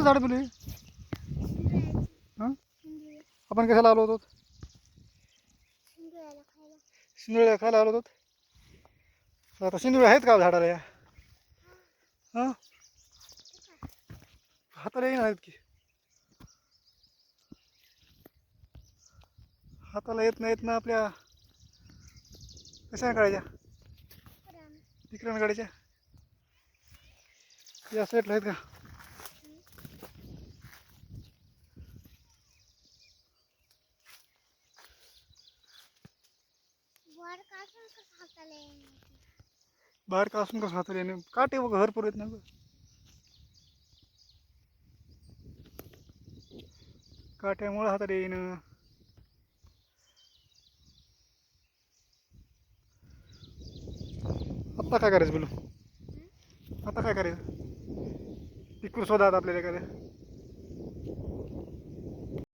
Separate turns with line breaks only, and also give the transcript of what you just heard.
कसं झाड तुले हां? आपण कशाला आलो होतो? शिंदोळ्या खायला आलो होतो. आता शिंदोळे आहेत का झाडाला या? हां? हाताला येईन आहेत की. हाताला येत नाहीत ना आपल्या. कशा काढायच्या तिकडे. काढायच्या या साईडला आहेत का? बाहेर का असून कसं हाताला येणे? काटे बघ भरपूर येत ना गं. काट्यामुळे हाताला आत्ता काय करायचं बोलू? आता काय करायचं? तिकडून शोधा आता आपल्याला एखाद्या